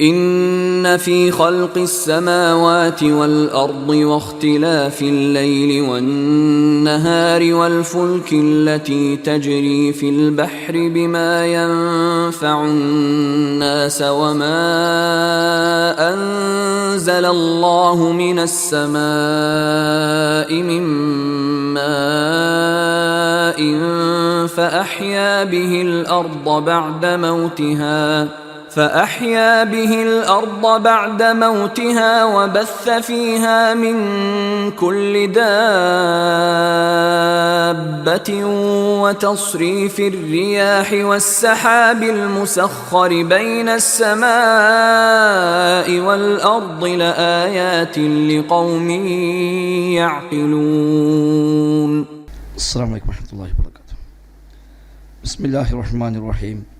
إن في خلق السماوات والأرض واختلاف الليل والنهار والفلك التي تجري في البحر بما ينفع الناس وما أنزل الله من السماء من ماء فأحيا به الأرض بعد موتها فأحيا به الأرض بعد موتها وبث فيها من كل دابة وتصريف الرياح والسحاب المسخر بين السماء والأرض لآيات لقوم يعقلون. السلام عليكم ورحمة الله وبركاته. بسم الله الرحمن الرحيم.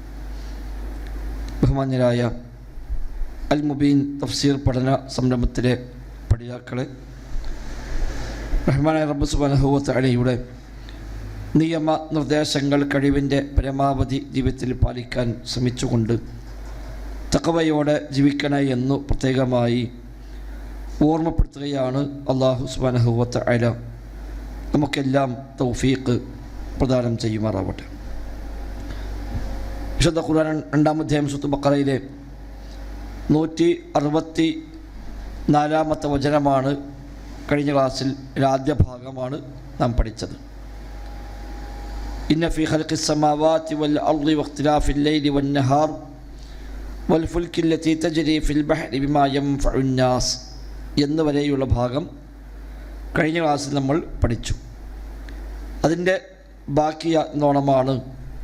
ബഹുമാന്യരായ അൽ മുബീൻ തഫ്സീർ പഠന സംരംഭത്തിലെ പഠിതാക്കളെ റഹ്മാനായ റബ്ബ് സുബാനഹുവത്ത് നിയമ നിർദ്ദേശങ്ങൾ കഴിവിന്റെ പരമാവധി ജീവിതത്തിൽ പാലിക്കാൻ ശ്രമിച്ചുകൊണ്ട് തക്കവയോടെ ജീവിക്കണേ എന്നു പ്രത്യേകമായി ഓർമ്മപ്പെടുത്തുകയാണ് അള്ളാഹു സുബാനഹുവത്ത് അല നമുക്കെല്ലാം തൗഫീഖ് പ്രദാനം ചെയ്യുമാറാവട്ടെ. വിശുദ്ധ ഖുർആൻ രണ്ടാം അധ്യായം സുത്ത് ബക്കറയിലെ നൂറ്റി അറുപത്തി നാലാമത്തെ വചനമാണ് കഴിഞ്ഞ ക്ലാസ്സിൽ ആദ്യ ഭാഗമാണ് നാം പഠിച്ചത്. ഇന്ന ഫി ഖൽഖി സമാവാതി വൽ അർളി വഖ്തിലാഫിൽ ലൈലി വൻ നഹാർ വൽ ഫുൽകി ലതി തജ്രി ഫിൽ ബഹ്രി ബിമാ യൻഫഉ നാസ് എന്ന് വരെയുള്ള ഭാഗം കഴിഞ്ഞ ക്ലാസ്സിൽ നമ്മൾ പഠിച്ചു. അതിന്റെ ബാക്കി നോണമാണ്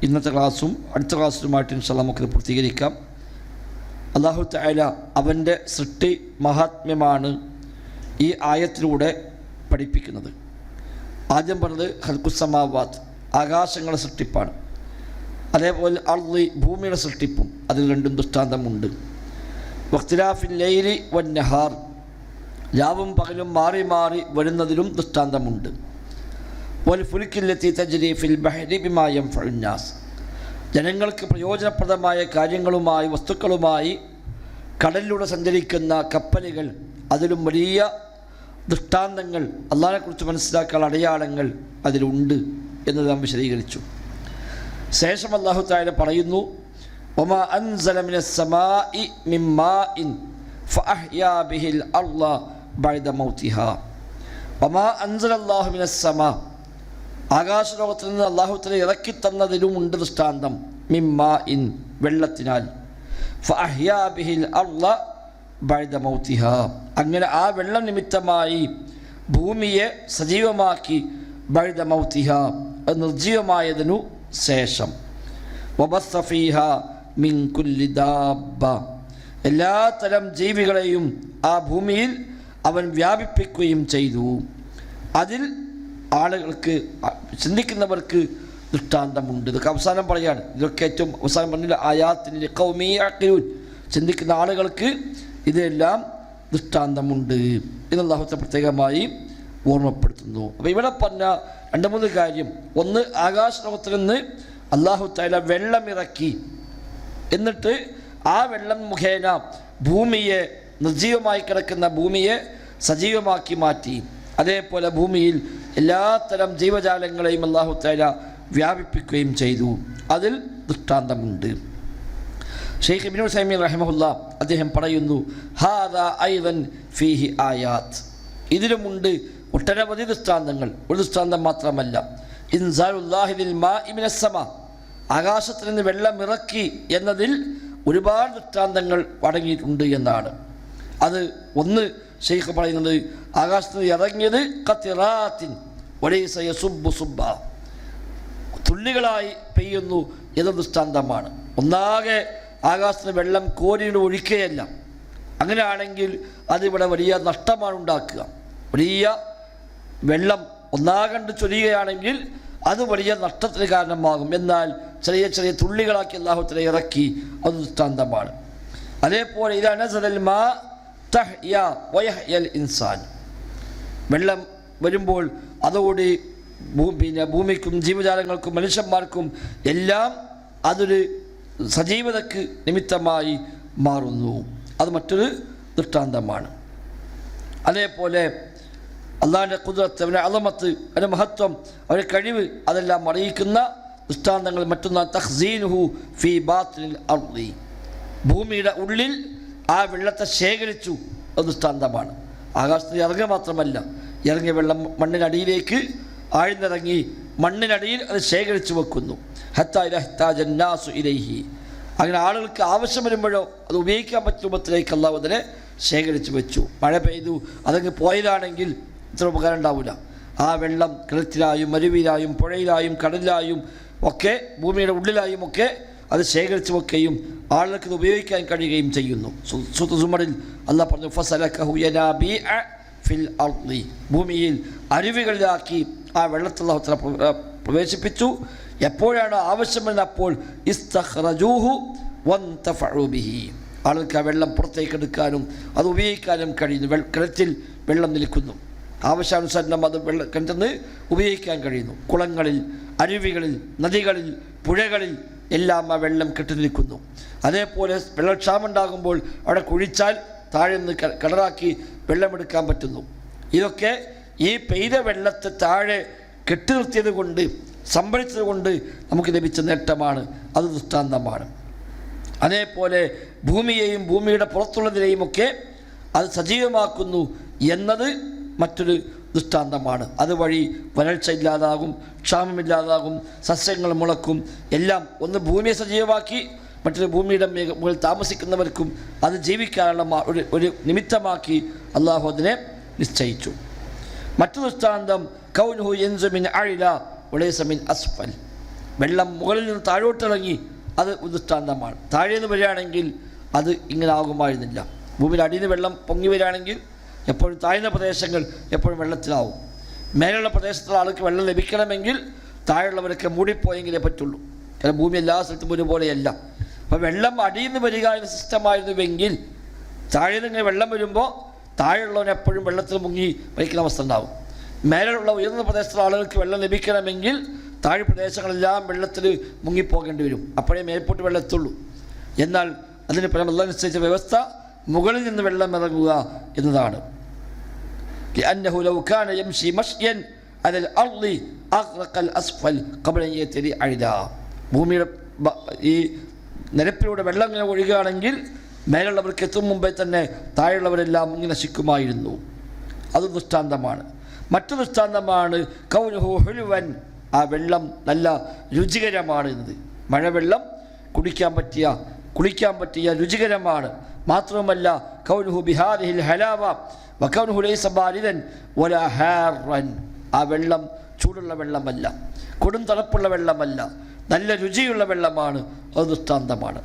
ഇന്നത്തെ ക്ലാസ്സും അടുത്ത ക്ലാസ്സിലുമായിട്ട് ഇൻഷാല്ല നമുക്കിത് പൂർത്തീകരിക്കാം. അള്ളാഹു തായാല അവന്റെ സൃഷ്ടി മഹാത്മ്യമാണ് ഈ ആയത്തിലൂടെ പഠിപ്പിക്കുന്നത്. ആദ്യം പറഞ്ഞത് ഹൽക്കുസമാവാത്ത് ആകാശങ്ങളുടെ സൃഷ്ടിപ്പാണ്. അതേപോലെ അള്ളി ഭൂമിയുടെ സൃഷ്ടിപ്പും അതിൽ രണ്ടും ദൃഷ്ടാന്തമുണ്ട്. വക്തിലാഫിൻ ലൈലി വന്നഹാർ നഹാർ രാവും പകലും മാറി മാറി വരുന്നതിലും ദൃഷ്ടാന്തമുണ്ട്. വൽഫുലിക്കില്ലെത്തി തജ്രി ഫിൽ ബഹരി ബിമായം ഫുന്നാസ് ജനങ്ങൾക്ക് പ്രയോജനപ്രദമായ കാര്യങ്ങളുമായി വസ്തുക്കളുമായി കടലിലൂടെ സഞ്ചരിക്കുന്ന കപ്പലുകൾ അതിലും വലിയ ദൃഷ്ടാന്തങ്ങൾ അള്ളാഹിനെക്കുറിച്ച് മനസ്സിലാക്കാനുള്ള അടയാളങ്ങൾ അതിലുണ്ട് എന്ന് നാം വിശദീകരിച്ചു. ശേഷം അള്ളാഹു താല പറയുന്നു ഒമാ അൻസലമിന സമാഇ മിമ്മാഇൻ ഫഅഹ്യാ ബിഹിൽ അർള ബഅദ മൗതിഹ. ഒമാ അൻസലല്ലാഹു മിന സമാ ആകാശലോകത്തിൽ നിന്ന് അള്ളാഹുത്തിന് ഇറക്കി തന്നതിലും ഉണ്ട് ദൃഷ്ടാന്തം. മിമ്മ ഇൻ വെള്ളത്തിനാൽ. ഫഹ്യാബിഹിൽ മൗത്തിഹ. അങ്ങനെ ആ വെള്ളം നിമിത്തമായി ഭൂമിയെ സജീവമാക്കി ബൈദ മൗത്തിഹ അത് നിർജീവമായതിനു ശേഷം വബസ്സഫീഹ മിൻ കുല്ലി ദാബ എല്ലാത്തരം ജീവികളെയും ആ ഭൂമിയിൽ അവൻ വ്യാപിപ്പിക്കുകയും ചെയ്തു. അതിൽ ആളുകൾക്ക് ചിന്തിക്കുന്നവർക്ക് ദൃഷ്ടാന്തമുണ്ട്. ഇതൊക്കെ അവസാനം പറയാണ്. ഇതൊക്കെ ഏറ്റവും അവസാനം പറഞ്ഞില്ല. ആയാത്തിന്റെ കൗമിയാക്കിലൂൻ ചിന്തിക്കുന്ന ആളുകൾക്ക് ഇതെല്ലാം ദൃഷ്ടാന്തമുണ്ട് എന്ന് അള്ളാഹുത്തെ പ്രത്യേകമായി ഓർമ്മപ്പെടുത്തുന്നു. അപ്പോൾ ഇവിടെ പറഞ്ഞ രണ്ട് മൂന്ന് കാര്യം. ഒന്ന് ആകാശലോകത്തിൽ നിന്ന് അള്ളാഹു തല വെള്ളമിറക്കി എന്നിട്ട് ആ വെള്ളം മുഖേന ഭൂമിയെ നിർജീവമായി കിടക്കുന്ന ഭൂമിയെ സജീവമാക്കി മാറ്റി. അതേപോലെ ഭൂമിയിൽ എല്ലാത്തരം ജീവജാലങ്ങളെയും അള്ളാഹു തല വ്യാപിപ്പിക്കുകയും ചെയ്തു. അതിൽ ദൃഷ്ടാന്തമുണ്ട്. ഷെയ്ഖ് ഇബിനു സൈമി റഹമുല്ല അദ്ദേഹം പറയുന്നു ഐവൻ ഫീഹി ആയാത്ത് ഇതിലുമുണ്ട് ഒട്ടനവധി ദൃഷ്ടാന്തങ്ങൾ. ഒരു ദൃഷ്ടാന്തം മാത്രമല്ല. ആകാശത്തിൽ നിന്ന് വെള്ളം ഇറക്കി എന്നതിൽ ഒരുപാട് ദൃഷ്ടാന്തങ്ങൾ അടങ്ങിയിട്ടുണ്ട് എന്നാണ്. അത് ഒന്ന് ഷെയ്ഖ് പറയുന്നത് ആകാശത്ത് ഇറങ്ങിയത് കത്തിറാത്തിൻ. ഒരേസ യസുബു സുബ്ബ. തുള്ളികളായി പെയ്യുന്നു എന്ന ദൃഷ്ടാന്തമാണ്. ഒന്നാകെ ആകാശത്തിന് വെള്ളം കോരിയുടെ ഒഴിക്കുകയല്ല അങ്ങനെയാണെങ്കിൽ അതിവിടെ വലിയ നഷ്ടമാണ് ഉണ്ടാക്കുക. വലിയ വെള്ളം ഒന്നാകണ്ട് ചൊരിയുകയാണെങ്കിൽ അത് വലിയ നഷ്ടത്തിന് കാരണമാകും. എന്നാൽ ചെറിയ ചെറിയ തുള്ളികളാക്കി അള്ളാഹുത്തിനെ ഇറക്കി അത് ദൃഷ്ടാന്തമാണ്. അതേപോലെ ഇത് മാ ഇൻസാൻ. വെള്ളം വരുമ്പോൾ അതോടെ പിന്നെ ഭൂമിക്കും ജീവജാലങ്ങൾക്കും മനുഷ്യന്മാർക്കും എല്ലാം അതൊരു സജീവതയ്ക്ക് നിമിത്തമായി മാറുന്നു. അത് മറ്റൊരു ദൃഷ്ടാന്തമാണ്. അതേപോലെ അള്ളാഹിന്റെ കുതിരത്ത് അവന്റെ അളമത്ത് അവന്റെ മഹത്വം അവന്റെ കഴിവ് അതെല്ലാം അറിയിക്കുന്ന ദൃഷ്ടാന്തങ്ങൾ മറ്റൊന്ന് തഹ്സീൻഹു ഫി ബാത്തിൽ അർദി. ഭൂമിയുടെ ഉള്ളിൽ ആ വെള്ളത്തെ ശേഖരിച്ചു. അത് ദൃഷ്ടാന്തമാണ്. ആകാശത്തിൽ ഇറങ്ങുക മാത്രമല്ല ഇറങ്ങിയ വെള്ളം മണ്ണിനടിയിലേക്ക് ആഴ്ന്നിറങ്ങി മണ്ണിനടിയിൽ അത് ശേഖരിച്ചു വെക്കുന്നു. ഇലൈഹി. അങ്ങനെ ആളുകൾക്ക് ആവശ്യം വരുമ്പോഴോ അത് ഉപയോഗിക്കാൻ പറ്റുന്ന രൂപത്തിലേക്ക് അള്ളാഹു അതിനെ ശേഖരിച്ചു വെച്ചു. മഴ പെയ്തു അതങ്ങ് പോയതാണെങ്കിൽ ഇത്ര ഉപകാരം ഉണ്ടാവില്ല ആ വെള്ളം കിണറ്റിലായും മരുവിയിലായും പുഴയിലായും കടലിലായും ഒക്കെ ഭൂമിയുടെ ഉള്ളിലായും ഒക്കെ അത് ശേഖരിച്ചു വെക്കുകയും ആളുകൾക്ക് ഉപയോഗിക്കാൻ കഴിയുകയും ചെയ്യുന്നു. സുമറിൽ അല്ല പറഞ്ഞു ഫസലക്കഹു യനാബീഅ ഫിൽ അർദി ഭൂമിയിൽ അരുവികളിലാക്കി ആ പ്ര- പ്രവേശിപ്പിച്ചു. എപ്പോഴാണ് ആവശ്യമെന്ന് അപ്പോൾ ഇസ്തഖ്റജൂഹു വന്തഫഉ ആളുകൾക്ക് ആ വെള്ളം പുറത്തേക്ക് എടുക്കാനും അത് ഉപയോഗിക്കാനും കഴിയുന്നു. കിണറ്റിൽ വെള്ളം നിൽക്കുന്നു. ആവശ്യാനുസരണം അത് വെള്ളം കിണറ്റിൽ ഉപയോഗിക്കാൻ കഴിയുന്നു. കുളങ്ങളിൽ അരുവികളിൽ നദികളിൽ പുഴകളിൽ എല്ലാം ആ വെള്ളം കെട്ടി നിൽക്കുന്നു. അതേപോലെ വെള്ളക്ഷാമം ഉണ്ടാകുമ്പോൾ അവിടെ കുഴിച്ചാൽ താഴെ നിന്ന് ക- കിണറാക്കി വെള്ളമെടുക്കാൻ പറ്റുന്നു. ഇതൊക്കെ ഈ പെയ്ത വെള്ളത്തെ താഴെ കെട്ടി നിർത്തിയത് കൊണ്ട് സംഭരിച്ചത് കൊണ്ട് നമുക്ക് ലഭിച്ച നേട്ടമാണ്. അത് ദൃഷ്ടാന്തമാണ്. അതേപോലെ ഭൂമിയെയും ഭൂമിയുടെ പുറത്തുള്ളതിനെയും ഒക്കെ അത് സജീവമാക്കുന്നു എന്നത് മറ്റൊരു ദൃഷ്ടാന്തമാണ്. അതുവഴി വരൾച്ച ഇല്ലാതാകും ക്ഷാമമില്ലാതാകും സസ്യങ്ങൾ മുളക്കും എല്ലാം ഒന്ന് ഭൂമിയെ സജീവമാക്കി മറ്റൊരു ഭൂമിയുടെ മുകളിൽ താമസിക്കുന്നവർക്കും അത് ജീവിക്കാനുള്ള ഒരു ഒരു നിമിത്തമാക്കി അള്ളാഹു അതിനെ നിശ്ചയിച്ചു. മറ്റു ദൃഷ്ടാന്തം കൗനുഹു എൻസുമിൻ അഴില ഉളേസമിൻ അസ്ഫൽ. വെള്ളം മുകളിൽ നിന്ന് താഴോട്ടിറങ്ങി അത് ദൃഷ്ടാന്തമാണ് താഴെ നിന്ന് വരികയാണെങ്കിൽ അത് ഇങ്ങനെ ആകുമായിരുന്നില്ല ഭൂമിയിൽ അടിയിൽ നിന്ന് വെള്ളം പൊങ്ങി വരികയാണെങ്കിൽ എപ്പോഴും താഴ്ന്ന പ്രദേശങ്ങൾ എപ്പോഴും വെള്ളത്തിലാവും. മേലുള്ള പ്രദേശത്തുള്ള ആൾക്ക് വെള്ളം ലഭിക്കണമെങ്കിൽ താഴെയുള്ളവരൊക്കെ മൂടിപ്പോയെങ്കിലേ പറ്റുള്ളൂ. കാരണം ഭൂമി എല്ലാ സ്ഥലത്തും ഒരുപോലെയല്ല. അപ്പോൾ വെള്ളം അടിയിൽ നിന്ന് വരിക എന്ന സിസ്റ്റമായിരുന്നുവെങ്കിൽ താഴെ നിന്ന് വെള്ളം വരുമ്പോൾ താഴെയുള്ളവൻ എപ്പോഴും വെള്ളത്തിൽ മുങ്ങി വഹിക്കുന്ന അവസ്ഥ ഉണ്ടാവും. മേലെയുള്ള ഉയർന്ന പ്രദേശത്തുള്ള ആളുകൾക്ക് വെള്ളം ലഭിക്കണമെങ്കിൽ താഴെ പ്രദേശങ്ങളെല്ലാം വെള്ളത്തിൽ മുങ്ങിപ്പോകേണ്ടി വരും. അപ്പോഴേ മേൽപോട്ട് വെള്ളത്തുള്ളൂ. എന്നാൽ അതിന് പരമതനുസരിച്ച വ്യവസ്ഥ മുകളിൽ നിന്ന് വെള്ളം ഇറങ്ങുക എന്നതാണ്. ഭൂമിയുടെ ഈ നിരപ്പിലൂടെ വെള്ളം ഇങ്ങനെ ഒഴുകുകയാണെങ്കിൽ മേലുള്ളവർക്ക് എത്തും മുമ്പേ തന്നെ താഴെയുള്ളവരെല്ലാം ഇങ്ങനെ നശിക്കുമായിരുന്നു അത് ദൃഷ്ടാന്തമാണ്. മറ്റു ദൃഷ്ടാന്തമാണ് കൗനുഹു ഹുലുവൻ ആ വെള്ളം നല്ല രുചികരമാണ് എന്നത്. മഴവെള്ളം കുടിക്കാൻ പറ്റിയ കുളിക്കാൻ പറ്റിയ രുചികരമാണ്. മാത്രവുമല്ല കൗനുഹു ബിഹാരിഹിൽ ഹലാവ വക്കൗനുഹു ലൈസ ബാരിദൻ വലാ ഹാറൻ. ആ വെള്ളം ചൂടുള്ള വെള്ളമല്ല കൊടും തണുപ്പുള്ള വെള്ളമല്ല നല്ല രുചിയുള്ള വെള്ളമാണ് അത് ദൃഷ്ടാന്തമാണ്.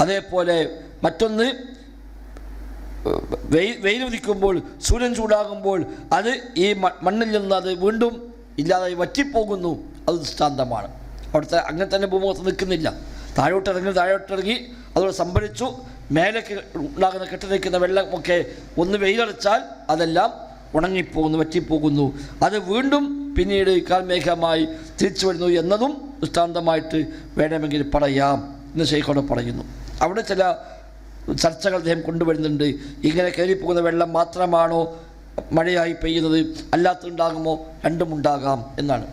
അതേപോലെ മറ്റൊന്ന് വെയിൽ ഉദിക്കുമ്പോൾ സൂര്യൻ ചൂടാകുമ്പോൾ അത് ഈ മണ്ണിൽ നിന്ന് അത് വീണ്ടും ഇല്ലാതെ വറ്റിപ്പോകുന്നു അത് ദൃഷ്ടാന്തമാണ്. അവിടുത്തെ അങ്ങനെ തന്നെ ഭൂമുഖത്ത് നിൽക്കുന്നില്ല. താഴോട്ടിറങ്ങി താഴോട്ടിറങ്ങി അതോടെ സംഭരിച്ചു മേലേക്ക് ഉണ്ടാകുന്ന കെട്ടി നിൽക്കുന്ന വെള്ളമൊക്കെ ഒന്ന് വെയിലടച്ചാൽ അതെല്ലാം ഉണങ്ങിപ്പോകുന്നു വറ്റിപ്പോകുന്നു. അത് വീണ്ടും പിന്നീട് കാൽമേഘമായി തിരിച്ചു വരുന്നു എന്നതും ദൃഷ്ടാന്തമായിട്ട് വേണമെങ്കിൽ പറയാം എന്ന് ഷെയ്ഖോടെ പറയുന്നു. അവിടെ ചില ചർച്ചകൾ അദ്ദേഹം കൊണ്ടുവരുന്നുണ്ട്. ഇങ്ങനെ കയറിപ്പോകുന്ന വെള്ളം മാത്രമാണോ മഴയായി പെയ്യുന്നത്? അല്ലാത്തുണ്ടാകുമോ രണ്ടുമുണ്ടാകാം എന്നാണ്.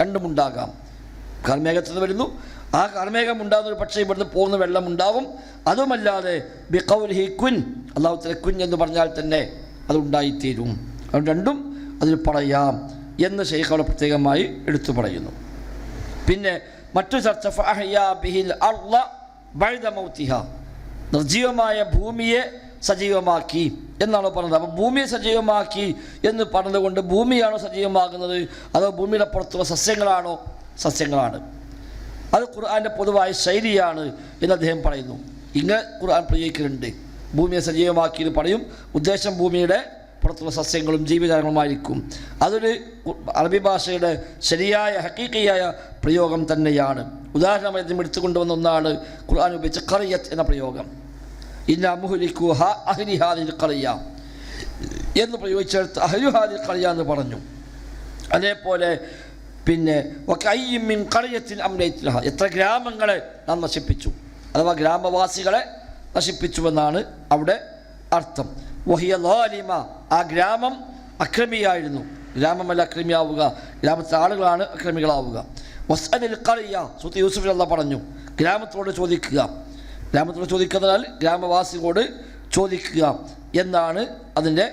രണ്ടുമുണ്ടാകാം. കാൽമേഘത്തിൽ നിന്ന് വരുന്നു. ആ കാർമേഘം ഉണ്ടാകുന്ന ഒരു പക്ഷേ ഇവിടുന്ന് പോകുന്ന വെള്ളം ഉണ്ടാകും. അതുമല്ലാതെ ബിഖൗലിഹി കുൻ അള്ളാഹുത്തല കുൻ എന്ന് പറഞ്ഞാൽ തന്നെ അതുണ്ടായിത്തീരും അത് രണ്ടും അതിൽ പറയാം. എന്ന് ഷെയ്ഖ് അവിടെ പ്രത്യേകമായി എടുത്തു പറയുന്നു. പിന്നെ മറ്റു ചർച്ച നിർജീവമായ ഭൂമിയെ സജീവമാക്കി എന്നാണ് പറഞ്ഞത്. അപ്പോൾ ഭൂമിയെ സജീവമാക്കി എന്ന് പറഞ്ഞതുകൊണ്ട് ഭൂമിയാണോ സജീവമാകുന്നത്? അതോ ഭൂമിയുടെ പുറത്തുള്ള സസ്യങ്ങളാണോ? സസ്യങ്ങളാണ്. അത് ഖുർആാന്റെ പൊതുവായ ശൈലിയാണ് എന്ന് അദ്ദേഹം പറയുന്നു. ഇങ്ങനെ ഖുർആൻ പ്രയോഗിക്കുന്നുണ്ട് ഭൂമിയെ സജീവമാക്കി എന്ന് പറയും. ഉദ്ദേശം ഭൂമിയുടെ പുറത്തുള്ള സസ്യങ്ങളും ജീവജാലങ്ങളുമായിരിക്കും അതൊരു അറബി ഭാഷയുടെ ശരിയായ ഹക്കീക്കിയായ പ്രയോഗം തന്നെയാണ്. ഉദാഹരണമായി നമ്മൾ എടുത്തുകൊണ്ടുവന്ന ഒന്നാണ് ഖുർആൻ ഉപയോഗിച്ച കറിയത്ത് എന്ന പ്രയോഗം. ഇന്ന മുഹുലിക്കു ഹ അഹ്ലിഹാദിൽ കളിയ എന്ന് പ്രയോഗിച്ചെടുത്ത് അഹ്ലുഹാദിൽ കളിയ എന്ന് പറഞ്ഞു. അതേപോലെ പിന്നെ മിൻ കളയത്തിൽ അമ്രയത്തിലഹ എത്ര ഗ്രാമങ്ങളെ നാം നശിപ്പിച്ചു. അഥവാ ഗ്രാമവാസികളെ നശിപ്പിച്ചുവെന്നാണ് അവിടെ അർത്ഥം. വഹിയ ലോലിമ ആ ഗ്രാമം അക്രമിയായിരുന്നു. ഗ്രാമമല്ല അക്രമിയാവുക. ഗ്രാമത്തിലെ ആളുകളാണ് അക്രമികളാവുക. വസ്അനിൽ കളിയ സുത്ത് യൂസുഫ് അല്ല പറഞ്ഞു. ഗ്രാമത്തോട് ചോദിക്കുക. ഗ്രാമത്തോട് ചോദിക്കുന്നതിനാൽ ഗ്രാമവാസികളോട് ചോദിക്കുക എന്നാണ് അതിന്റെ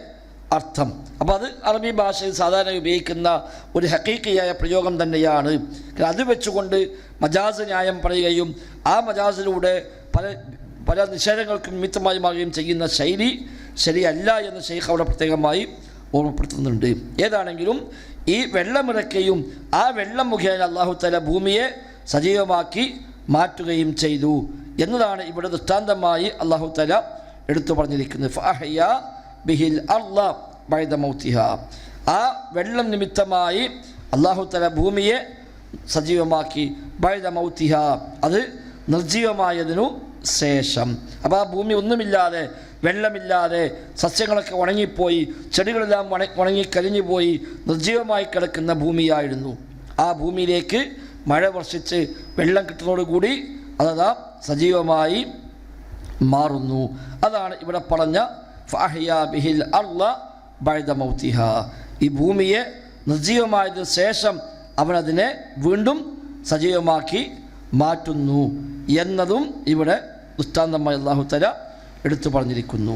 അർത്ഥം. അപ്പോൾ അത് അറബി ഭാഷയിൽ സാധാരണ ഉപയോഗിക്കുന്ന ഒരു ഹക്കീക്കിയായ പ്രയോഗം തന്നെയാണ്. അത് വെച്ചുകൊണ്ട് മജാസ് ന്യായം പറയുകയും ആ മജാസിലൂടെ പല പല നിഷേധങ്ങൾക്കും നിമിത്തമായി മാറുകയും ചെയ്യുന്ന ശൈലി ശരിയല്ല എന്ന് ഷെയ്ഖ് അവിടെ പ്രത്യേകമായി ഓർമ്മപ്പെടുത്തുന്നുണ്ട്. ഏതാണെങ്കിലും ഈ വെള്ളമിറക്കുകയും ആ വെള്ളം മുഖേന അള്ളാഹു തല ഭൂമിയെ സജീവമാക്കി മാറ്റുകയും ചെയ്തു എന്നതാണ് ഇവിടെ ദൃഷ്ടാന്തമായി അള്ളാഹു തല എടുത്തു പറഞ്ഞിരിക്കുന്നത്. ഫഅഹ്യ ബിഹിൽ അള്ളാ ബൈദ മൗത്തിഹ. ആ വെള്ളം നിമിത്തമായി അള്ളാഹു തല ഭൂമിയെ സജീവമാക്കി. ബൈദ മൗത്തിഹ. അത് നിർജീവമായതിനു ശേഷം. അപ്പോൾ ആ ഭൂമി ഒന്നുമില്ലാതെ വെള്ളമില്ലാതെ സസ്യങ്ങളൊക്കെ ഉണങ്ങിപ്പോയി ചെടികളെല്ലാം ഉണ ഉണങ്ങി കരിഞ്ഞുപോയി നിർജീവമായി കിടക്കുന്ന ഭൂമിയായിരുന്നു. ആ ഭൂമിയിലേക്ക് മഴ വർഷിച്ച് വെള്ളം കിട്ടുന്നതോടുകൂടി അതതാ സജീവമായി മാറുന്നു. അതാണ് ഇവിടെ പറഞ്ഞ ഫാഹിയ ബിഹിൽ അള്ള ബൈദ മൗതിഹ ഈ ഭൂമിയെ നിർജീവമായതിനു ശേഷം അവനതിനെ വീണ്ടും സജീവമാക്കി മാറ്റുന്നു എന്നതും ഇവിടെ ദുഷ്ടാന്തമായി അള്ളാഹു തല എടുത്തു പറഞ്ഞിരിക്കുന്നു.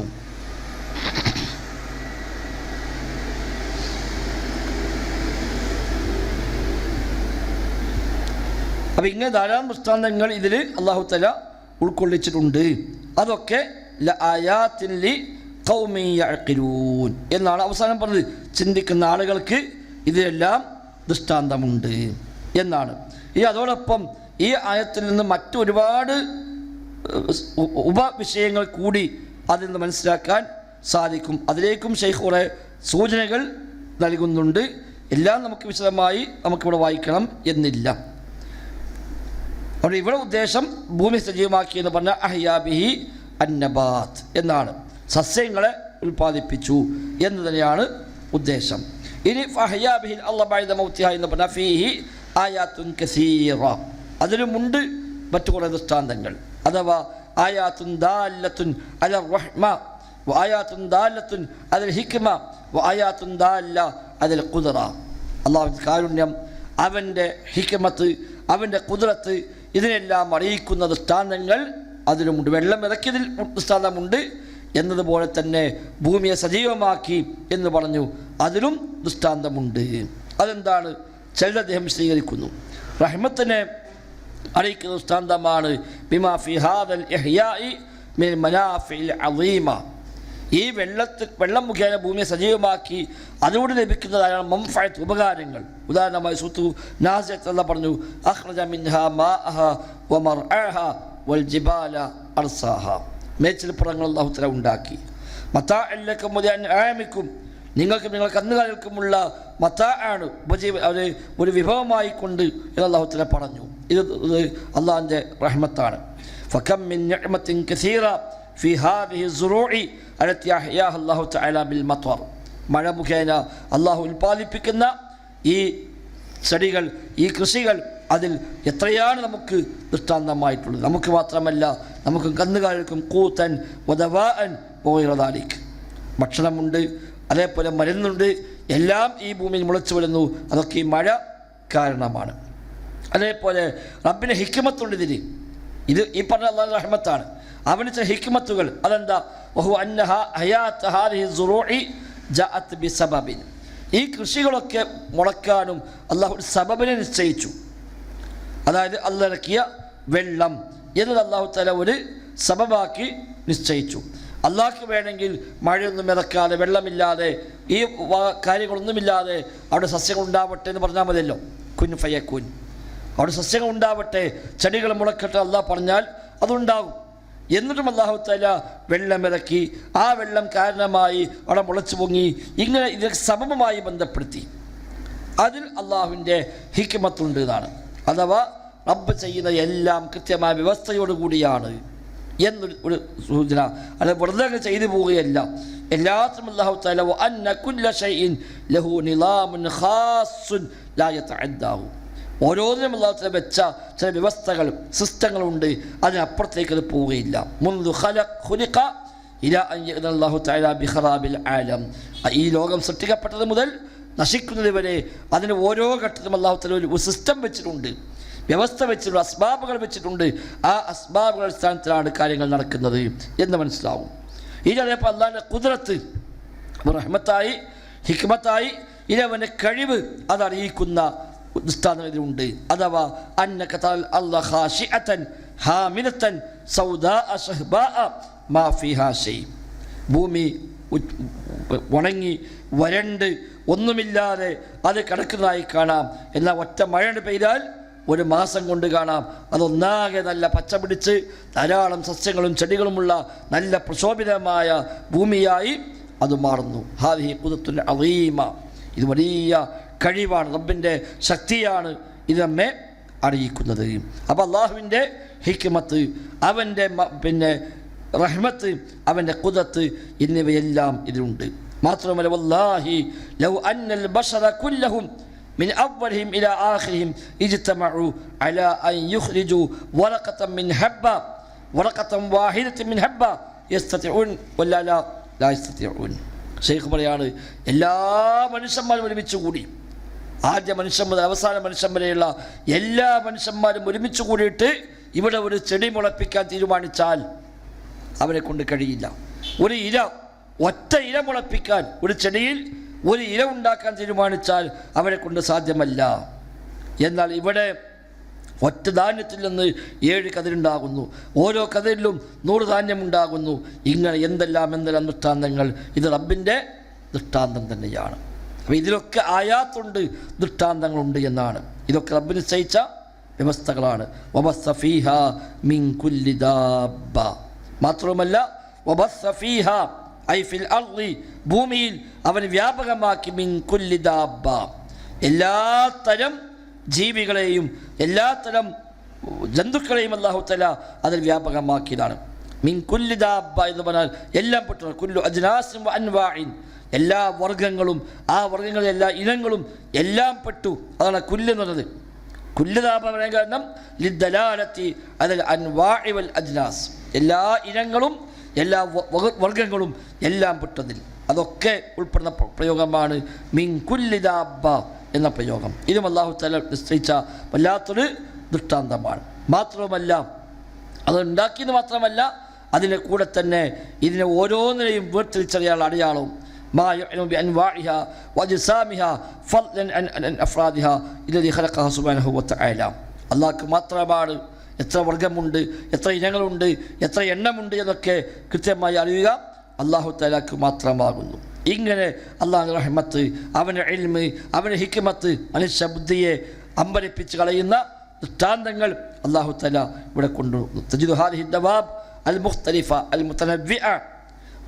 അപ്പം ഇങ്ങനെ ധാരാളം ദൃഷ്ടാന്തങ്ങൾ ഇതിൽ അള്ളാഹു തല ഉൾക്കൊള്ളിച്ചിട്ടുണ്ട്. അതൊക്കെ എന്നാണ് അവസാനം പറഞ്ഞത്. ചിന്തിക്കുന്ന ആളുകൾക്ക് ഇതിലെല്ലാം ദൃഷ്ടാന്തമുണ്ട് എന്നാണ്. ഈ അതോടൊപ്പം ഈ ആയത്തിൽ നിന്ന് മറ്റൊരുപാട് ഉപവിഷയങ്ങൾ കൂടി അതിൽ നിന്ന് മനസ്സിലാക്കാൻ സാധിക്കും. അതിലേക്കും ഷെയ്ഖ് കുറെ സൂചനകൾ നൽകുന്നുണ്ട്. എല്ലാം നമുക്ക് വിശദമായി നമുക്കിവിടെ വായിക്കണം എന്നില്ല. അവിടെ ഇവിടെ ഉദ്ദേശം ഭൂമി സജീവമാക്കി എന്ന് പറഞ്ഞ അഹ്യാബിഹി അന്നബാത്ത് എന്നാണ്. സസ്യങ്ങളെ ഉൽപ്പാദിപ്പിച്ചു എന്ന് തന്നെയാണ് ഉദ്ദേശം. ഇനി ഫഹ്യാബിഹിൽ അള്ളബായുധ മൗത്തിഹ എന്ന് പറഞ്ഞ ഫീഹി ആയാത്തുൻ കസീറ. അതിലുമുണ്ട് മറ്റു കുറേ ദൃഷ്ടാന്തങ്ങൾ. അഥവാ ആയാത്തുൻ ദാലത്തുൻ അല റഹ്മ ആയാത്തുൻ ദാലത്തുൻ അതിൽ ഹിക്മ ആയാത്തുൻ ദാല അതിൽ കുതിറ അള്ളാഹു കാരുണ്യം അവന്റെ ഹിക്മത്ത് അവന്റെ കുതിരത്ത് ഇതിനെല്ലാം അറിയിക്കുന്ന ദൃഷ്ടാന്തങ്ങൾ അതിലുമുണ്ട് വെള്ളം ഇറക്കിയതിൽ ദൃഷ്ടാന്തമുണ്ട് എന്നതുപോലെ തന്നെ ഭൂമിയെ സജീവമാക്കി എന്ന് പറഞ്ഞു അതിലും ദൃഷ്ടാന്തമുണ്ട്. അതെന്താണ്? ചിലത് അദ്ദേഹം സ്വീകരിക്കുന്നു റഹ്മത്തിനെ അറിയിക്കുന്ന ദൃഷ്ടാന്തമാണ് ബിമാ ഫി ഹാദൽ ഇഹ്യാഇ മിൻ മനാഫിൽ അളീമ ഈ വെള്ളത്തിൽ വെള്ളം മുഖേന ഭൂമിയെ സജീവമാക്കി അതിലൂടെ ലഭിക്കുന്നതായ മംഫയത്ത് ഉപകാരങ്ങൾ. ഉദാഹരണമായി സുത്തു നാസിയത്തല്ല പറഞ്ഞു അഹ്റജ മിൻഹ മാഅഹ വമർഅഹ വൽ ജിബാല അർസാഹ. മേച്ചിൽപ്പുറങ്ങൾ അല്ലാഹു തആല ഉണ്ടാക്കി. മത്താഅല്ലക്കും ആമിക്കും നിങ്ങൾക്ക് നിങ്ങൾ കന്നുകാലികൾക്കുമുള്ള മത്ത ആണ് ഉപജീവ ഒരു ഒരു വിഭവമായി കൊണ്ട് എന്ന് തആല പറഞ്ഞു. ഇത് അള്ളാഹിന്റെ റഹ്മത്താണ്. നിഅമത്തിൻ കസീറ ഹാദിഹി സുറൂഇ അല്ലാഹു തആല ബിൽ മത്വർ. മഴ മുഖേന അള്ളാഹു ഉൽപ്പാദിപ്പിക്കുന്ന ഈ ചെടികൾ ഈ കൃഷികൾ അതിൽ എത്രയാണ് നമുക്ക് ദൃഷ്ടാന്തമായിട്ടുള്ളത്? നമുക്ക് മാത്രമല്ല നമുക്ക് കന്നുകാലിക്കും കൂത്തൻ വധവാൻ പോയിറതാലിക്ക് ഭക്ഷണമുണ്ട് അതേപോലെ മരുന്നുണ്ട്. എല്ലാം ഈ ഭൂമിയിൽ മുളച്ചു വരുന്നു. അതൊക്കെ ഈ മഴ കാരണമാണ്. അതേപോലെ റബ്ബിന് ഹിക്കുമത്തുണ്ട് ഇതിന്. ഇത് ഈ പറഞ്ഞ അള്ളാഹു റഹ്മത്താണ്. അവന് ചില ഹിക്കുമത്തുകൾ അതെന്താ? ബിസബബിൻ. ഈ കൃഷികളൊക്കെ മുളക്കാനും അള്ളാഹു സബബിനെ നിശ്ചയിച്ചു. അതായത് അള്ളിറക്കിയ വെള്ളം എന്നത് അള്ളാഹു തല ഒരു സബബാക്കി നിശ്ചയിച്ചു. അള്ളാഹ്ക്ക് വേണമെങ്കിൽ മഴയൊന്നും ഇറക്കാതെ വെള്ളമില്ലാതെ ഈ കാര്യങ്ങളൊന്നുമില്ലാതെ അവിടെ സസ്യങ്ങൾ ഉണ്ടാവട്ടെ എന്ന് പറഞ്ഞാൽ മതിയല്ലോ. കുൻ ഫയക്കുൻ. അവിടെ സസ്യങ്ങൾ ഉണ്ടാവട്ടെ ചെടികൾ മുളക്കട്ടെ അള്ളാഹ് പറഞ്ഞാൽ അതുണ്ടാകും. എന്നിട്ടും അള്ളാഹു തല വെള്ളം ഇറക്കി ആ വെള്ളം കാരണമായി അവിടെ മുളച്ചു പൊങ്ങി ഇങ്ങനെ ഇത് സമമമായി ബന്ധപ്പെടുത്തി. അതിൽ അള്ളാഹുവിന്റെ ഹിക്മത്തുണ്ട് എന്നാണ്. അഥവാ റബ്ബ് ചെയ്യുന്ന എല്ലാം കൃത്യമായ വ്യവസ്ഥയോടുകൂടിയാണ്. എന്നൊരു ഒരു സൂചന. അത് വെറുതെ അങ്ങ് ചെയ്തു പോവുകയല്ല. എല്ലാത്തിനും ഓരോന്നിനും തല വെച്ച ചില വ്യവസ്ഥകൾ സിസ്റ്റങ്ങളുണ്ട് അതിനപ്പുറത്തേക്ക് അത് പോവുകയില്ല. ആലം. ഈ ലോകം സൃഷ്ടിക്കപ്പെട്ടത് മുതൽ നശിക്കുന്നത് വരെ അതിന് ഓരോ ഘട്ടത്തിലും തല ഒരു സിസ്റ്റം വെച്ചിട്ടുണ്ട്. വ്യവസ്ഥ വെച്ചിട്ടുണ്ട് അസ്ബാബുകൾ വെച്ചിട്ടുണ്ട്. ആ അസ്ബാബുകൾ അടിസ്ഥാനത്തിലാണ് കാര്യങ്ങൾ നടക്കുന്നത് എന്ന് മനസ്സിലാവും. ഇനി അതേപോലെ അള്ളാഹിന്റെ കുതിരത്ത് റഹ്മത്തായി ഹിക്മത്തായി ഇലവന്റെ കഴിവ് അതറിയിക്കുന്ന ഉണ്ട് അഥവാ അന്ന കഥാൽ ഹാമിനത്തൻ സൗദാ അഷഹ്ബാ ഭൂമി ഉണങ്ങി വരണ്ട് ഒന്നുമില്ലാതെ അത് കിടക്കുന്നതായി കാണാം. എന്നാൽ ഒറ്റ മഴ പെയ്താൽ ഒരു മാസം കൊണ്ട് കാണാം. അതൊന്നാകെ നല്ല പച്ച പിടിച്ച് ധാരാളം സസ്യങ്ങളും ചെടികളുമുള്ള നല്ല പ്രശോഭിതമായ ഭൂമിയായി അത് മാറുന്നു. ഹാദി കുതത്തുൽ അവീമ ഇത് വലിയ കഴിവാണ് റബ്ബിന്റെ ശക്തിയാണ് ഇത് നമ്മെ അറിയിക്കുന്നത്. അപ്പോൾ അള്ളാഹുവിന്റെ ഹിക്മത്ത് അവന്റെ പിന്നെ റഹ്മത്ത് അവന്റെ കുതത്ത് എന്നിവയെല്ലാം ഇതിലുണ്ട്. മാത്രമല്ല വല്ലാഹി ലൗ അന്നൽ ബഷറ കുല്ലഹും من أولهم إلى آخرهم اجتمعوا على أن يخرجوا ورقة من حبة ورقة واحدة من حبة يستطيعون ولا لا لا يستطيعون ഷെയ്ഖ് പറയാണ് എല്ലാ മനുഷ്യന്മാരും ഒരുമിച്ച് കൂടി ആദ്യ മനുഷ്യൻ മുതൽ അവസാന മനുഷ്യൻ വരെയുള്ള എല്ലാ മനുഷ്യന്മാരും ഒരുമിച്ച് കൂടിയിട്ട് ഇവിടെ ഒരു ചെടി മുളപ്പിക്കാൻ തീരുമാനിച്ചാൽ അവരെ കൊണ്ട് കഴിയില്ല ഒരു ഇര ഒറ്റ ഇര മുളപ്പിക്കാൻ ഒരു ചെടിയിൽ ഒരു ഇര ഉണ്ടാക്കാൻ തീരുമാനിച്ചാൽ അവരെ കൊണ്ട് സാധ്യമല്ല. എന്നാൽ ഇവിടെ ഒറ്റ ധാന്യത്തിൽ നിന്ന് ഏഴ് കതിരുണ്ടാകുന്നു. ഓരോ കതിരിലും നൂറ് ധാന്യം ഉണ്ടാകുന്നു. ഇങ്ങനെ എന്തെല്ലാം എന്തെല്ലാം ദൃഷ്ടാന്തങ്ങൾ? ഇത് റബ്ബിന്റെ ദൃഷ്ടാന്തം തന്നെയാണ്. അപ്പോൾ ഇതിലൊക്കെ ആയാത്തുണ്ട് ദൃഷ്ടാന്തങ്ങളുണ്ട് എന്നാണ്. ഇതൊക്കെ റബ്ബ് നിശ്ചയിച്ച വ്യവസ്ഥകളാണ്. മിൻ മാത്രവുമല്ല ഐ ഭൂമിയിൽ അവൻ വ്യാപകമാക്കി മിൻ കുല്ലി ദാബ്ബ. എല്ലാത്തരം ജീവികളെയും എല്ലാത്തരം ജന്തുക്കളെയും അള്ളാഹുത്തല തല അതിൽ വ്യാപകമാക്കിയതാണ്. മിൻ എന്ന് പറഞ്ഞാൽ എല്ലാം പെട്ടു കുല്ലു അജ്നാസും അൻവാഇൻ. എല്ലാ വർഗങ്ങളും ആ വർഗങ്ങളിലെ എല്ലാ ഇനങ്ങളും എല്ലാം പെട്ടു. അതാണ് കുല്ല് എന്ന് പറഞ്ഞത്. കുല്ലുതാപ പറയാൻ കാരണം ലിദ്ദലാലത്തി അതിൽ അൻവാഇ വൽ അജ്നാസ്. എല്ലാ ഇനങ്ങളും എല്ലാ വ- വക- വർഗങ്ങളും എല്ലാം പെട്ടതിൽ അതൊക്കെ ഉൾപ്പെടുന്ന പ്ര- പ്രയോഗമാണ് മിൻ കുല്ലിദാബ എന്ന പ്രയോഗം ഇതും അള്ളാഹു തല നിശ്ചയിച്ച വല്ലാത്തൊരു ദൃഷ്ടാന്തമാണ് മാത്രവുമല്ല അത് ഉണ്ടാക്കിയത് മാത്രമല്ല അതിൻ്റെ കൂടെ തന്നെ ഇതിനെ ഓരോന്നിനെയും വേർതിരിച്ചറിയാനുള്ള അടയാളവും ما يعلم بأنواعها وأجسامها فضلا عن عن أفرادها الذي خلقها سبحانه وتعالى അള്ളാഹ്ക്ക് മാത്രമാണ് എത്ര വർഗമുണ്ട് എത്ര ഇനങ്ങളുണ്ട് എത്ര എണ്ണമുണ്ട് എന്നൊക്കെ കൃത്യമായി അറിയുക അള്ളാഹു തലാക്ക് മാത്രമാകുന്നു. ഇങ്ങനെ അള്ളാഹു റഹ്മത്ത് അവന്റെ എൽമ് അവന്റെ ഹിക്കുമത്ത് മനുഷ്യ ബുദ്ധിയെ അമ്പരപ്പിച്ച് കളയുന്ന ദൃഷ്ടാന്തങ്ങൾ അള്ളാഹു തല ഇവിടെ കൊണ്ടുവന്നു ദവാബ് അൽ മുഖ്തലിഫ അൽ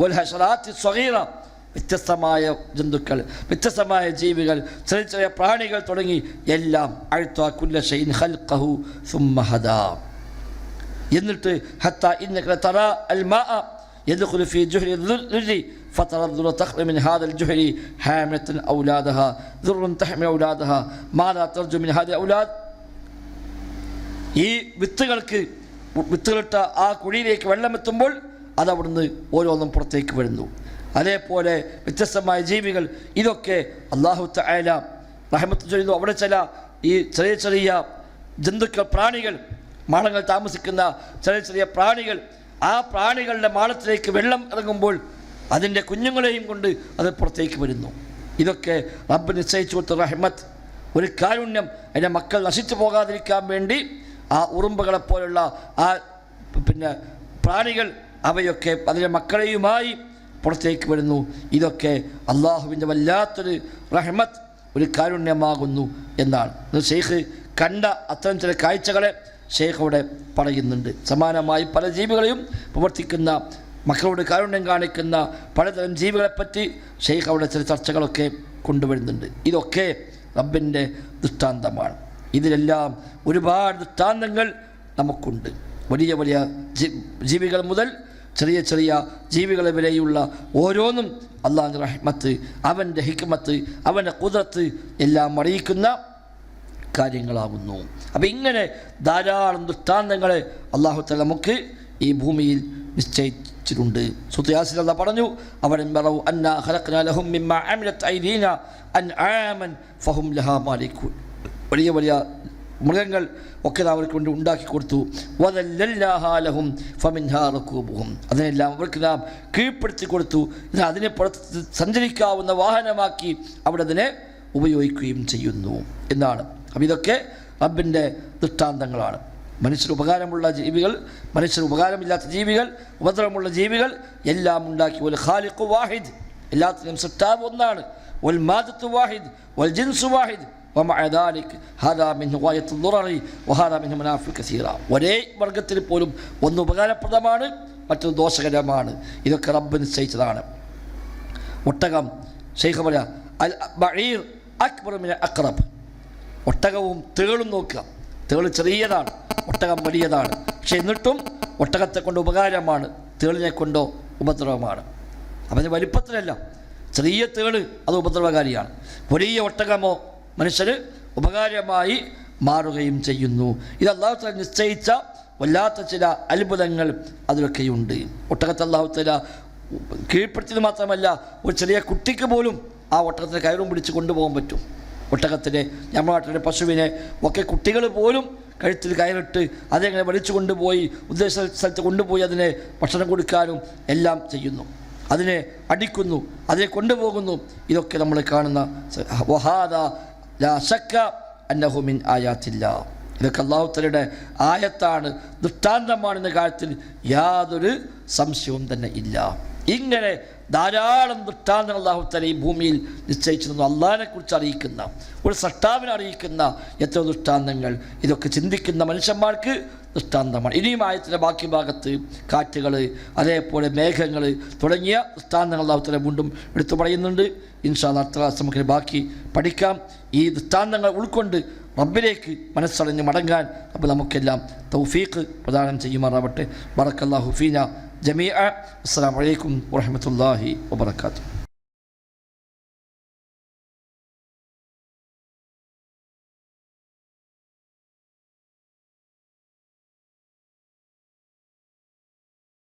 വൽ ഹശറാത്തി സ്വഗീറ വ്യത്യസ്തമായ ജന്തുക്കൾ വ്യത്യസ്തമായ ജീവികൾ ചെറിയ ചെറിയ പ്രാണികൾ തുടങ്ങി എല്ലാം അഴുത്ത കുല്ല ഷൈൻ ഖൽഖഹു സുമ്മ ഹദാ എന്നിട്ട് ഹത്ത ഇന്നക തറ അൽ മാഅ يدخل في جهر الذر فترى الذر تخرج من هذا الجهر حاملة أولادها ذر تحمل أولادها ماذا ترجو من هذه الأولاد ഈ വിത്തുകൾക്ക് വിത്തുകളിട്ട ആ കുഴിയിലേക്ക് വെള്ളമെത്തുമ്പോൾ അത് അവിടുന്ന് ഓരോന്നും പുറത്തേക്ക് വരുന്നു. അതേപോലെ വ്യത്യസ്തമായ ജീവികൾ ഇതൊക്കെ അള്ളാഹു തആല റഹ്മത്ത് ചൊല്ലുന്നു അവിടെ ചില ഈ ചെറിയ ചെറിയ ജന്തുക്കൾ പ്രാണികൾ മാളങ്ങൾ താമസിക്കുന്ന ചെറിയ ചെറിയ പ്രാണികൾ ആ പ്രാണികളുടെ മാളത്തിലേക്ക് വെള്ളം ഇറങ്ങുമ്പോൾ അതിന്റെ കുഞ്ഞുങ്ങളെയും കൊണ്ട് അത് പുറത്തേക്ക് വരുന്നു. ഇതൊക്കെ റബ്ബ് നിശ്ചയിച്ചു കൊടുത്ത റഹ്മത്ത്. ഒരു കാരുണ്യം അതിന്റെ മക്കൾ നശിച്ചു പോകാതിരിക്കാൻ വേണ്ടി ആ ഉറുമ്പുകളെപ്പോലുള്ള ആ പിന്നെ പ്രാണികൾ അവയൊക്കെ അതിലെ മക്കളെയുമായി പുറത്തേക്ക് വരുന്നു. ഇതൊക്കെ അള്ളാഹുവിന്റെ വല്ലാത്തൊരു റഹ്മത്ത് ഒരു കാരുണ്യമാകുന്നു എന്നാണ്. ഷെയ്ഖ് കണ്ട അത്തരം ചില കാഴ്ചകളെ ഷെയ്ഖ് അവിടെ പറയുന്നുണ്ട്. സമാനമായി പല ജീവികളെയും പ്രവർത്തിക്കുന്ന മക്കളോട് കാരുണ്യം കാണിക്കുന്ന പലതരം ജീവികളെപ്പറ്റി ഷെയ്ഖ് അവിടെ ചില ചർച്ചകളൊക്കെ കൊണ്ടുവരുന്നുണ്ട്. ഇതൊക്കെ റബ്ബിന്റെ ദൃഷ്ടാന്തമാണ്. ഇതിലെല്ലാം ഒരുപാട് ദൃഷ്ടാന്തങ്ങൾ നമുക്കുണ്ട്. വലിയ വലിയ ജീവികൾ മുതൽ ചെറിയ ചെറിയ ജീവികളെ വരെയുള്ള ഓരോന്നും അള്ളാഹു റഹ്മത്ത് അവന്റെ ഹിക്മത്ത് അവന്റെ കുതിരത്ത് എല്ലാം അറിയിക്കുന്ന കാര്യങ്ങളാകുന്നു. അപ്പം ഇങ്ങനെ ധാരാളം ദൃഷ്ടാന്തങ്ങളെ അള്ളാഹുത്തല നമുക്ക് ഈ ഭൂമിയിൽ നിശ്ചയിച്ചിട്ടുണ്ട്. സുത്യാസിൽ അല്ല പറഞ്ഞു അവൻ പറവു അന്ന ഹലഖ്നാലഹും ഫഹും ലഹാ വലിയ വലിയ മൃഗങ്ങൾ ഒക്കെ അവർക്ക് വേണ്ടി ഉണ്ടാക്കി കൊടുത്തു. വതല്ലാഹാലഹും ഫമിൻഹാറക്കൂബുഹും അതിനെല്ലാം അവർക്ക് നാം കീഴ്പ്പെടുത്തി കൊടുത്തു. അതിനെ പുറത്ത് സഞ്ചരിക്കാവുന്ന വാഹനമാക്കി അവിടെ അതിനെ ഉപയോഗിക്കുകയും ചെയ്യുന്നു. എന്നാണ് അപ്പം ഇതൊക്കെ റബ്ബിന്റെ ദൃഷ്ടാന്തങ്ങളാണ്. മനുഷ്യർ ഉപകാരമുള്ള ജീവികൾ മനുഷ്യർ ഉപകാരമില്ലാത്ത ജീവികൾ ഉപദ്രവമുള്ള ജീവികൾ എല്ലാം ഉണ്ടാക്കി. ഒരു ഖാലിഖു വാഹിദ്. എല്ലാത്തിനും സൃഷ്ടാവ് ഒന്നാണ്. വൽ മാദത്ത് വാഹിദ് വൽ ജിൻസു വാഹിദ്. ومع ذلك هذا من غاية الضرر وهذا من منافع كثيرة ഒരേ വർഗത്തിൽ പോലും ഒന്ന് ഉപകാരപ്രദമാണ് മറ്റൊന്ന് ദോഷകരമാണ് ഇതൊക്കെ റബ്ബ് നിശ്ചയിച്ചതാണ് ഒട്ടകം ഷെയ്ഖ് പറയാ അൽ ബഈർ അക്ബർ മിന അക്രബ് ഒട്ടകവും തേളും നോക്കുക തേള് ചെറിയതാണ് ഒട്ടകം വലിയതാണ് പക്ഷെ എന്നിട്ടും ഒട്ടകത്തെ കൊണ്ട് ഉപകാരമാണ് തേളിനെ കൊണ്ടോ ഉപദ്രവമാണ് അവന് വലിപ്പത്തിലല്ല ചെറിയ തേള് അത് ഉപദ്രവകാരിയാണ് വലിയ ഒട്ടകമോ മനുഷ്യന് ഉപകാരമായി മാറുകയും ചെയ്യുന്നു. ഇത് അള്ളാഹു നിശ്ചയിച്ച വല്ലാത്ത ചില അത്ഭുതങ്ങൾ അതിലൊക്കെയുണ്ട്. ഒട്ടകത്തെ അള്ളാഹു തല കീഴ്പ്പെടുത്തിയത് മാത്രമല്ല ഒരു ചെറിയ കുട്ടിക്ക് പോലും ആ ഒട്ടകത്തിന് കയറും പിടിച്ച് കൊണ്ടുപോകാൻ പറ്റും. ഒട്ടകത്തിനെ നമ്മുടെ നാട്ടിലെ പശുവിനെ ഒക്കെ കുട്ടികൾ പോലും കഴുത്തിൽ കയറിട്ട് അതെങ്ങനെ വലിച്ചു കൊണ്ടുപോയി ഉദ്ദേശ സ്ഥലത്ത് കൊണ്ടുപോയി അതിനെ ഭക്ഷണം കൊടുക്കാനും എല്ലാം ചെയ്യുന്നു. അതിനെ അടിക്കുന്നു അതിനെ കൊണ്ടുപോകുന്നു. ഇതൊക്കെ നമ്മൾ കാണുന്ന വഹാദ ഇതൊക്കെ അള്ളാഹുത്തലയുടെ ആയത്താണ് ദൃഷ്ടാന്തമാണെന്ന കാര്യത്തിൽ യാതൊരു സംശയവും തന്നെ ഇല്ല. ഇങ്ങനെ ധാരാളം ദൃഷ്ടാന്തങ്ങൾ അള്ളാഹുത്തല ഈ ഭൂമിയിൽ നിശ്ചയിച്ചിരുന്നു. അള്ളാഹിനെ കുറിച്ച് അറിയിക്കുന്ന ഒരു സട്ടാവിനെ അറിയിക്കുന്ന എത്ര ദൃഷ്ടാന്തങ്ങൾ. ഇതൊക്കെ ചിന്തിക്കുന്ന മനുഷ്യന്മാർക്ക് ദൃഷ്ടാന്തമാണ്. ഇനിയും ആയത്തിന്റെ ബാക്കി ഭാഗത്ത് കാറ്റുകൾ അതേപോലെ മേഘങ്ങൾ തുടങ്ങിയ ദൃഷ്ടാന്തങ്ങൾ അള്ളാഹുത്തല വീണ്ടും എടുത്തു പറയുന്നുണ്ട്. ഇൻഷാ ക്ലാസ് നമുക്ക് ബാക്കി പഠിക്കാം. ഈ ദൃഷ്ടാന്തങ്ങൾ ഉൾക്കൊണ്ട് റബ്ബിലേക്ക് മനസ്സറിഞ്ഞ് മടങ്ങാൻ അപ്പോൾ നമുക്കെല്ലാം തൗഫീഖ് പ്രദാനം ചെയ്യുമാറാവട്ടെ. ബറക്കല്ലാഹു ഫീന ജമീഅ. അസ്സലാമു അലൈക്കും വറഹ്മത്തുള്ളാഹി വബറകാതുഹു.